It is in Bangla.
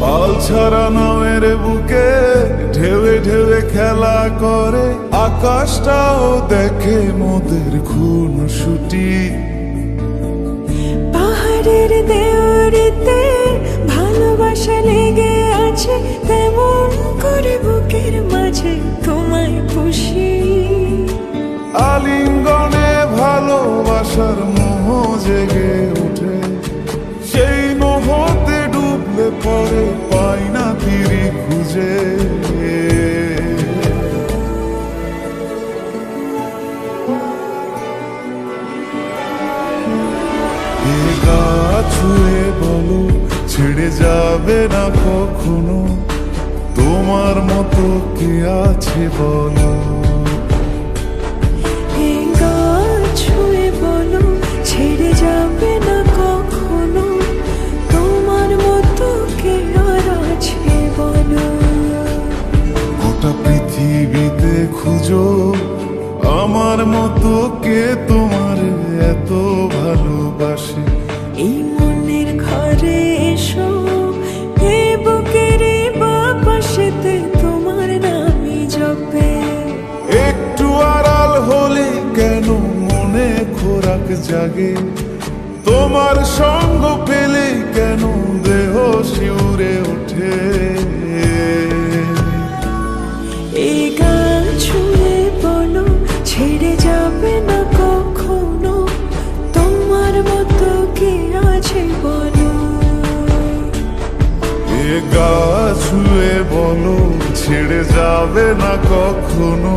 পাল ছাড়া নামের বুকে ঢেউে ঢেউে খেলা করে। আকাশটাও দেখে মোদের খুন ছুটি। পাহাড়ের দেওয়ারিতে ভালোবাসা লেগে আছে, তেমন করে বুকের মাঝে। পাই না তিরি খুঁজে। গা ছুঁয়ে বলো, ছেড়ে যাবে না কখনো। তোমার মতো কে আছে বলো? খোরাক জাগে। তোমার সঙ্গ পেলে কেন দেহ শিউরে ওঠে? এই গান বলো ছেড়ে যাবে না কখনো। তোমার মতো কে আছে বলো? এ গা ছুঁয়ে বলো ছেড়ে যাবে না কখনো।